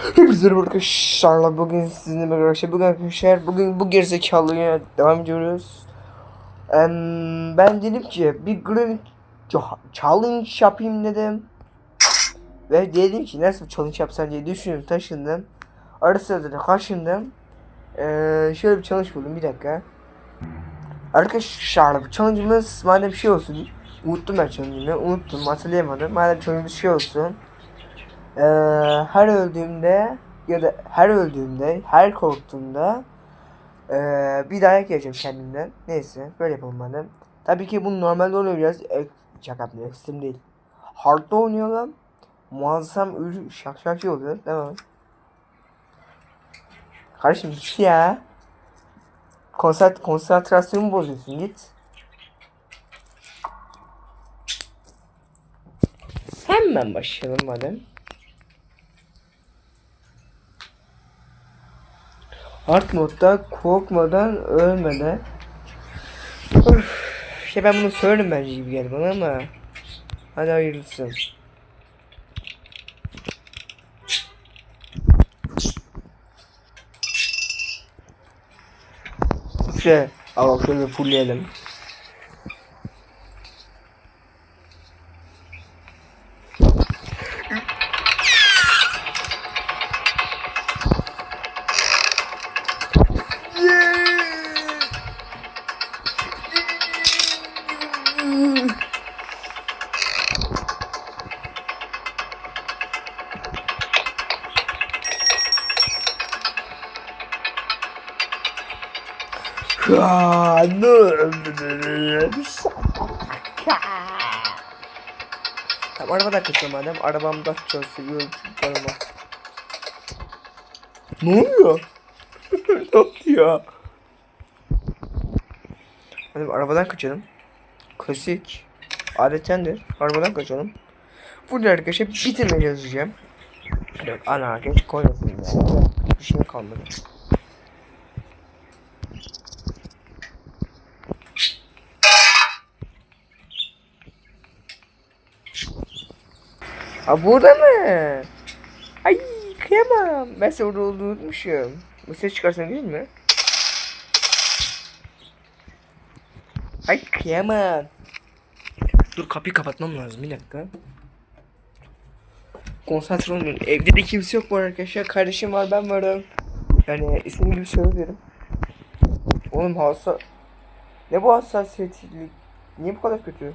Hepinize merhaba arkadaşlar. Bugün sizinle beraber arkadaşlar. Bugün arkadaşlar bugün bu gerizekalıya devam ediyoruz. Em, ben dedim ki bir green challenge yapayım dedim. Ve dedim ki nasıl challenge yapsam diye düşündüm taşındım. Ara sırada da kaşındım. Ee, şöyle bir challenge buldum bir dakika. Arkadaşlar bu challenge'ımız madem şey olsun. Unuttum ben challenge'ını unuttum hatırlayamadım. Madem challenge'ımız şey olsun. Ee, her öldüğümde ya da her öldüğümde, her korktuğumda ee, bir dayak yiyeceğim kendimden. Neyse böyle yapalım madem. Tabii ki bunu normalde biraz. E, şaka yapmıyor, ekstrem değil. Hard'da oynayalım. Muazzam ürün şak şak şey oluyor. Tamam. Kardeşim git ya. Konsant konsantrasyonumu bozuyorsun git. Hemen başlayalım madem. Art modda korkmadan ölmeden. Öf, şey ben bunu söylerim bence gibi geldi bana ama. Hadi hayırlısı. Şey, al şöyle fullleyelim. Dur. Tamam arabadan kaçıyorum madem. Arabamda çünkü araba. Ne oluyor? ne oluyor? Hadi arabadan kaçalım. Klasik. Adetendir. Arabadan kaçalım. Burada arkadaşlar bitirmeye çalışacağım. Yok ana arkadaş koymasın. Bir şey kalmadı. Ha burada mı? Ay kıyamam. Ben orada olduğunu unutmuşum. Bu ses çıkarsan değil mi? Ay kıyamam. Dur kapıyı kapatmam lazım bir dakika. Konsantre olmuyorum. Evde de kimse yok bu arkadaşlar. Kardeşim var ben varım. Yani isim gibi söylüyorum. Oğlum hassa... Ne bu hassasiyetlik? Niye bu kadar kötü?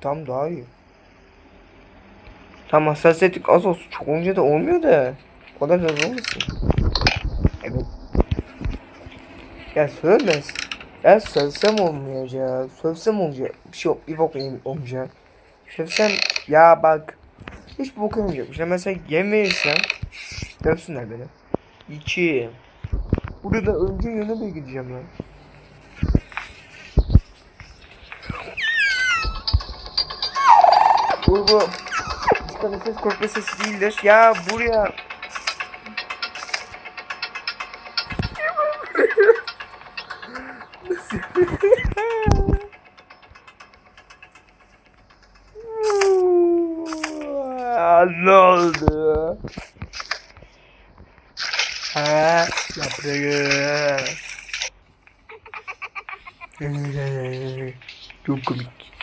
Tam daha iyi. Tam hassasiyetlik az olsun. Çok olunca da olmuyor da. O da az olmasın. Evet. Ya sövmez. Ya sövsem olmayacak. Sövsem olacak. Bir şey yok. Bir bok olmayacak. Sövsem ya bak. Hiç bok olmayacakmış. Ya mesela yem verirsem. Dövsünler beni. İki. Burada önce yöne de gideceğim lan. Bu bu. Ses korkma sesi değildir. Ya buraya. Ne oldu? Ha, yaprağı. Çok komik.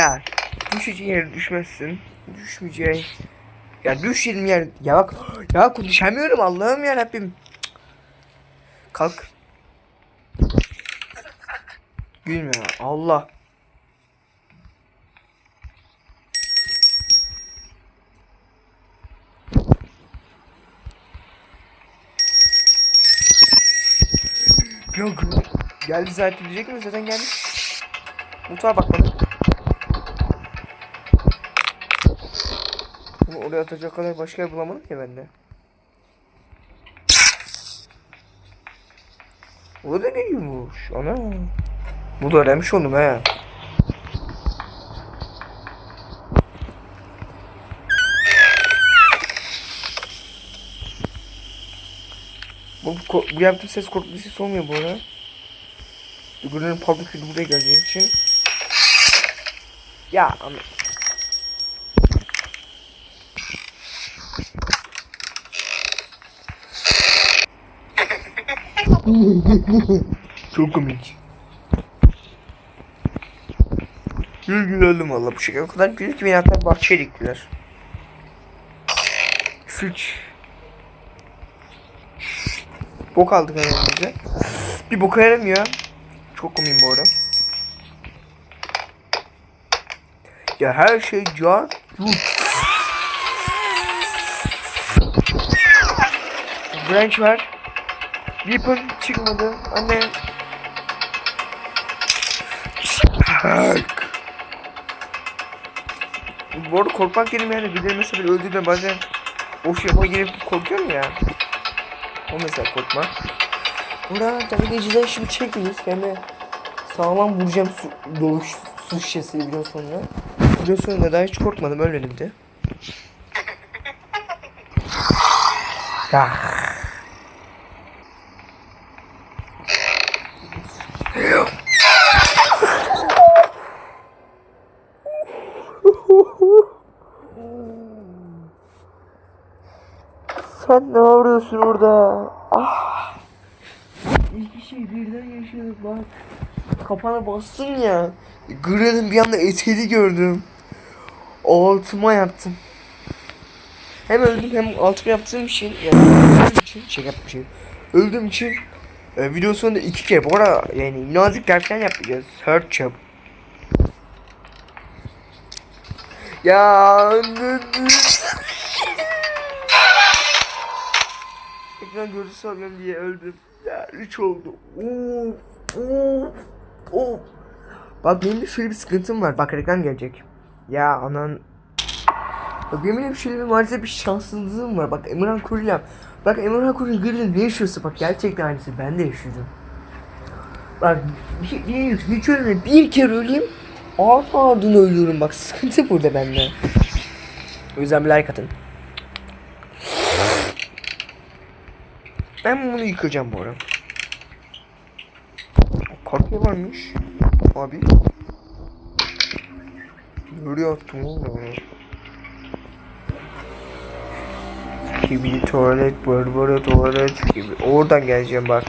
Ya düşeceğin yere düşmezsin. Düşmeyeceğin. Ya düşelim yer. Ya bak ya konuşamıyorum Allah'ım ya Rabbim. Kalk. Gülme Allah. Yok. Geldi zaten diyecek mi? Zaten gelmiş. Mutfağa bak oraya atacak kadar başka yer bulamadım ya ben de. O da neymiş? Ana. Bu da öğrenmiş oldum he. Bu, ko- bu yaptığım ses korkulu ses olmuyor bu arada. Gürünün public buraya geleceği için. Ya ama. Çok komik. Gül gül öldüm valla bu şekilde. O kadar gül ki beni hatta bahçeye diktiler. Sıç. Bok aldık önümüze. Bir boka yaramıyor. Çok komiyim bu arada. Ya her şey car. Branch var. Weapon çıkmadı. Anne. Hack. Bu arada korkmak yerim yani. Birileri mesela öldüğünde bazen boş yapma girip korkuyorum ya. O mesela korkma. Burada tabii geceden şimdi çekiniz. Ben de sağlam vuracağım su, doğuş su şişesi video sonuna. Video sonunda daha hiç korkmadım ölmedim de. Ya. Sen ne arıyorsun orada? Ah. İki şey birden yaşadık bak. Kafana bastın ya. Gıra'nın bir anda eteli gördüm. Altıma yaptım. Hem öldüm hem altıma yaptığım için yani öldüğüm için şey yapmışım. Öldüğüm için e, video sonunda iki kere bu yani nazik derken yapacağız. Search yap. Ya Ekran görüntüsü alıyorum diye öldüm. Ya 3 oldu. Of, of, of. Bak benim de şöyle bir sıkıntım var. Bak reklam gelecek. Ya anan. Bak benim de şöyle bir maalesef bir şanssızlığım var. Bak Emirhan Kurilem. Bak Emirhan Kurilem Gırıl'ın ne yaşıyorsa bak gerçekten aynısı. Ben de yaşıyorum. Bak bir, bir, bir, kere, bir kere öleyim. Art ardına ölüyorum bak. Sıkıntı burada bende. O yüzden bir like atın. Ben bunu yıkacağım bu ara. Kartı varmış. Abi. Nereye attım oğlum? Gibi tuvalet, Barbara tuvalet gibi. Oradan geleceğim bak.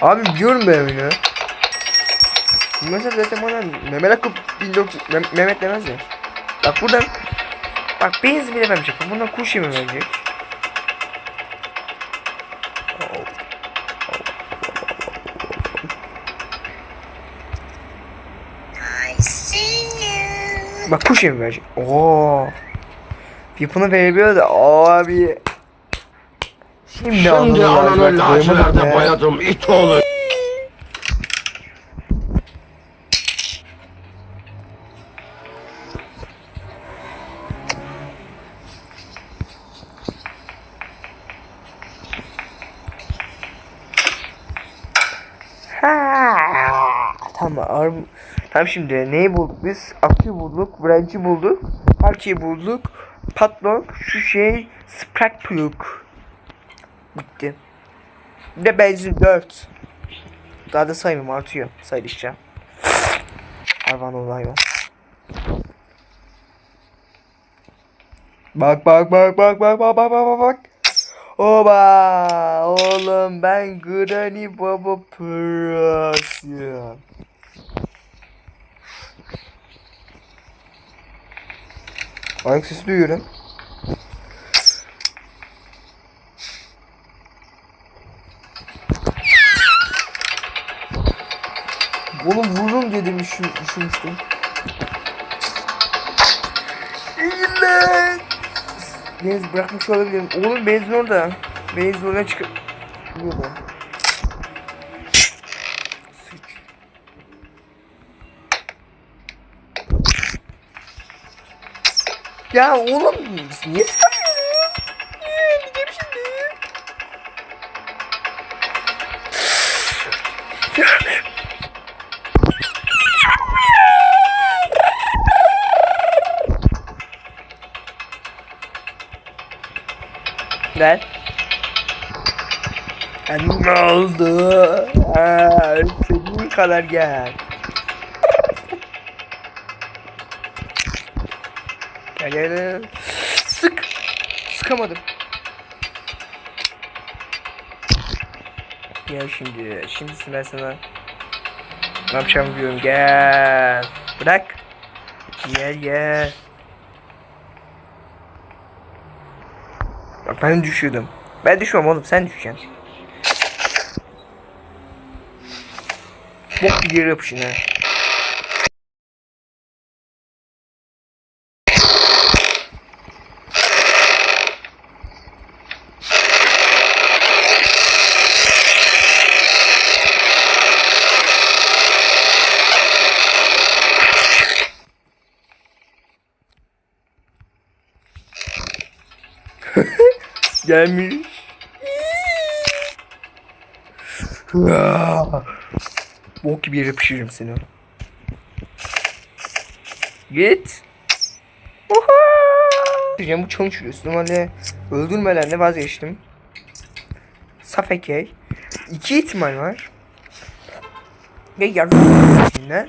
Abi biliyorum ben oyunu. Mesela zaten bana Mehmet Akıp 1900 Mem Mehmet demez ya. Bak buradan Bak benzin bile vermeyecek. Bundan kuş yemi verecek. Bak push yapıyor. Oo. Yapını verebiliyor da abi. Şimdi, Şimdi ananı lacelerde bayadım it oğlu. Ha, tamam. Tamam şimdi neyi bulduk biz? Akü bulduk, branch'i bulduk, parçayı bulduk, padlock, şu şey, spark plug. Bitti. Bir de benzin 4. Daha da saymıyorum artıyor saydıkça. Hayvan ol hayvan. Bak bak bak bak bak bak bak bak bak. Oba! Oğlum ben Granny Baba Pros'yum. Ayak sesi duyuyorum. Oğlum vururum dedim düşün, düşünmüştüm. İyi lan! Benzin bırakmış olabilirim. Oğlum benzin orada. Benzin oradan çıkıp... Çıkıyor Ya oğlum niye? Ya, Gideceğim şimdi. Ver. Ya ne oldu? Aa, seni kadar gel. Gel. Sık. Sıkamadım. Gel şimdi. Şimdi ben sana ne yapacağımı biliyorum. Gel. Bırak. Gel gel. Bak ben düşüyordum. Ben düşmem oğlum sen düşeceksin. Bok bir yere yapışın ha. Gelmiş. Bok gibi yere pişiririm seni. Git. Oha! Bu çok çürüyorsun. Normalde öldürmelerle vazgeçtim. Safekey. İki ihtimal var. Ya yardım ya,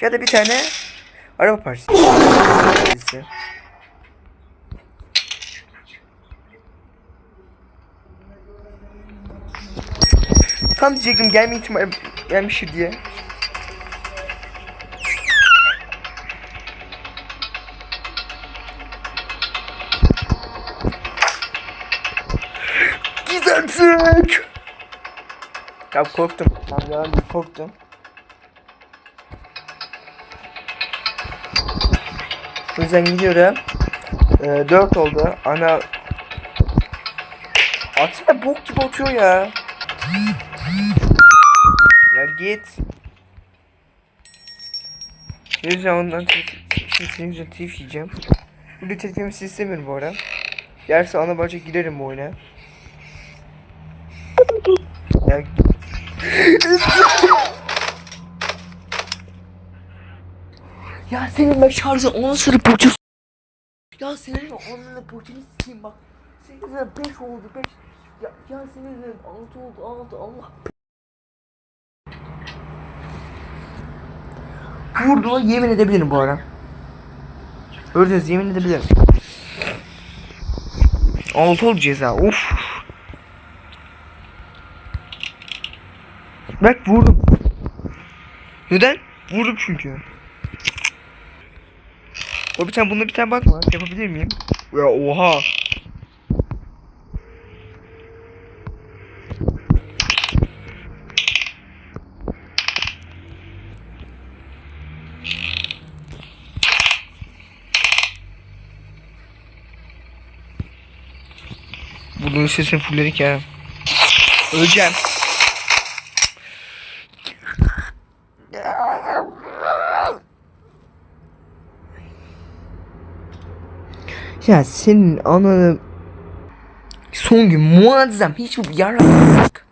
ya da bir tane araba parçası. Tam diyecektim gelme ihtimali gelmiştir diye. Git artık. Ya korktum. Yalan değil korktum. O yüzden gidiyorum. Ee, 4 oldu. Ana Atsana bok gibi atıyor ya. O yüzden ondan güzel telif yiyeceğim. Bu yemesi istemiyorum bu ara. Yerse ana bacak girerim bu oyuna. Ya Ya senin ben şarjı onu sırı burcu Ya senin onunla burcunu sikeyim bak Senin güzel 5 oldu 5 Ya, ya senin güzel 6 oldu 6 Allah Vurduğuna yemin edebilirim bu ara Gördünüz yemin edebilirim 6 oldu ceza of Bak vurdum Neden? Vurdum çünkü o bir tane bunda bir tane bakma. Yapabilir miyim? Ya oha. Bunun sesini fulledik ya. Öleceğim. Ya senin ananı son gün muazzam hiçbir yaramazlık.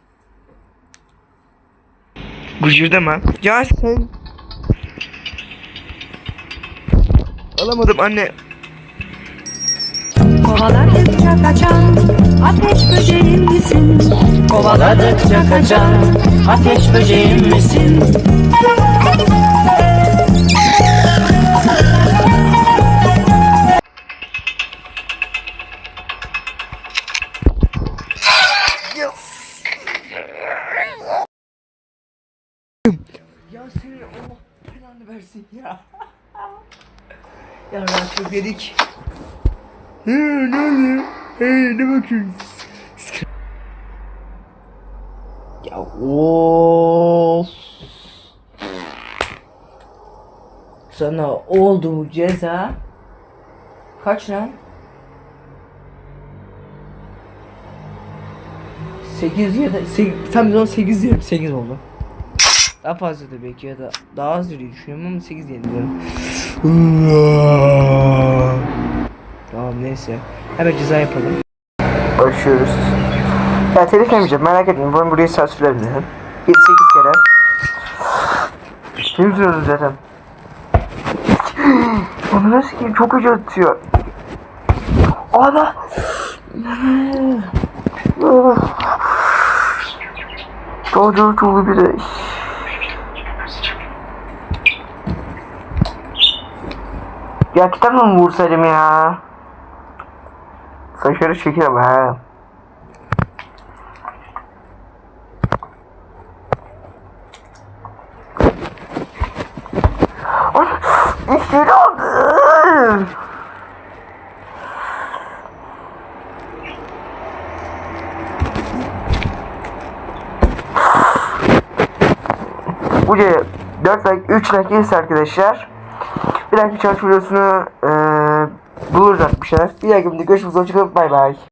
Gıcırdama. Ya sen Alamadım anne. Kovaladıkça kaçan ateş böceğim misin? Kovaladıkça kaçan ateş böceğim misin? Ya senin Allah belanı versin ya. ya çok yedik. He ne oluyor? He ne bakıyorsun? Ya of. Sana oldu mu ceza? Kaç lan? 8 ya da 8, tam zaman 8 diyelim 8 oldu. Daha fazla da belki ya da daha az diye düşünüyorum ama 8 diyelim. Tamam neyse. Hemen ceza yapalım. Başlıyoruz. Ya telif yemeyeceğim merak etmeyin. Ben burayı sansürlerim. 7-8 kere. Ne üzülüyorsun zaten? Onu nasıl ki çok acı atıyor. Ana. Çocuk dolu bir de. Ya kitap mı vursaydım ya? Saçları çekil ama ha. Ay, içeri aldı. Bu video 4 like 3 like arkadaşlar bir dahaki çalışma videosunu eee artık bir şeyler. Bir dahaki videoda görüşmek üzere. Hoşçakalın. Bay bay.